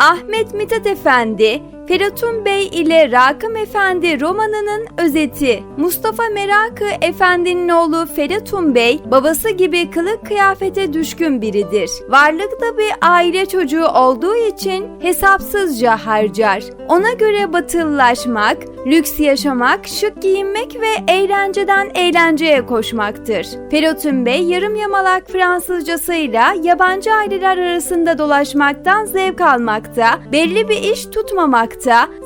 Ahmet Mithat Efendi, Feratun Bey ile Rakım Efendi romanının özeti. Mustafa Merakı Efendi'nin oğlu Feratun Bey, babası gibi kılık kıyafete düşkün biridir. Varlıklı bir aile çocuğu olduğu için hesapsızca harcar. Ona göre batılılaşmak, lüks yaşamak, şık giyinmek ve eğlenceden eğlenceye koşmaktır. Feratun Bey yarım yamalak Fransızcasıyla yabancı aileler arasında dolaşmaktan zevk almakta, belli bir iş tutmamakta,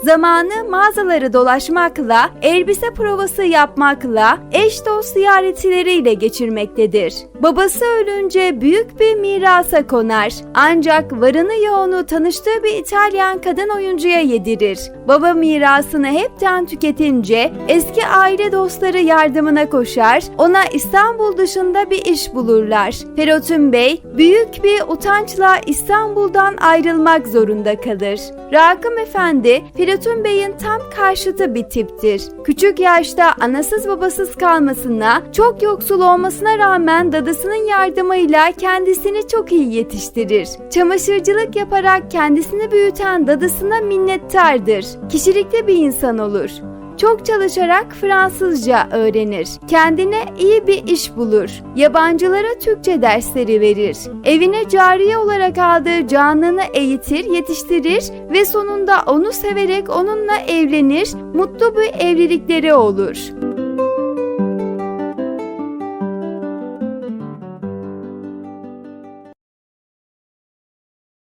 zamanı mağazaları dolaşmakla, elbise provası yapmakla, eş dost ziyaretleriyle geçirmektedir. Babası ölünce büyük bir mirasa konar. Ancak varını yoğunu tanıştığı bir İtalyan kadın oyuncuya yedirir. Baba mirasını hepten tüketince eski aile dostları yardımına koşar, ona İstanbul dışında bir iş bulurlar. Feratun Bey büyük bir utançla İstanbul'dan ayrılmak zorunda kalır. Rakım Efendi, Feratun Bey'in tam karşıtı bir tiptir. Küçük yaşta anasız babasız kalmasına, çok yoksul olmasına rağmen dadısının yardımıyla kendisini çok iyi yetiştirir. Çamaşırcılık yaparak kendisini büyüten dadısına minnettardır. Kişilikli bir insan olur. Çok çalışarak Fransızca öğrenir. Kendine iyi bir iş bulur. Yabancılara Türkçe dersleri verir. Evine cariye olarak aldığı canlını eğitir, yetiştirir ve sonunda onu severek onunla evlenir, mutlu bir evlilikleri olur.